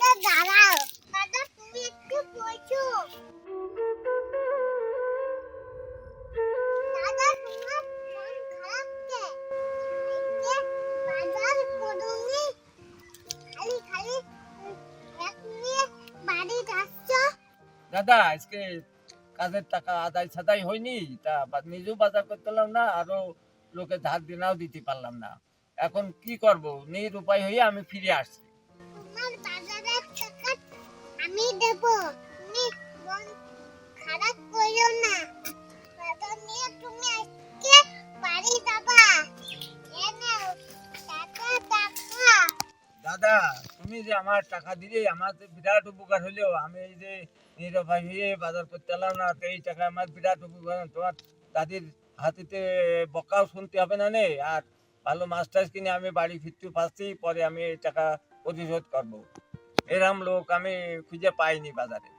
দাদা দাঁড়াও। দাদা তুমি একটু বসো। দাদা আজকে কাজের টাকা আদায় সাদাই হয়নি। তা নিজেও বাজার করতে পারলাম না আরও লোকে ধার দিনাও দিতে পারলাম না। এখন কি করব? নির উপায় হয়ে আমি ফিরে আসছি। আমি দেব। তুমি মন খারাপ করো না। বাজার নিয়ে তুমি আজকে বাড়ি যাবা। দাদা, তুমি যে আমার টাকা দিলে, আমার বিরাট উপকার হলো। আমি এই যে নিরুপায় হয়ে বাজার করতে পারলাম না এই টাকা আমার বিরাট উপকার তোমার দাদির হাতিতে বকাও শুনতে হবে না নে? আর ভালো মাছ টাছ কিনে আমি বাড়ি ফিরতে পারছি, পরে আমি এই টাকা পরিশোধ করব। এরম লোক আমি খুঁজে পাইনি বাজারে।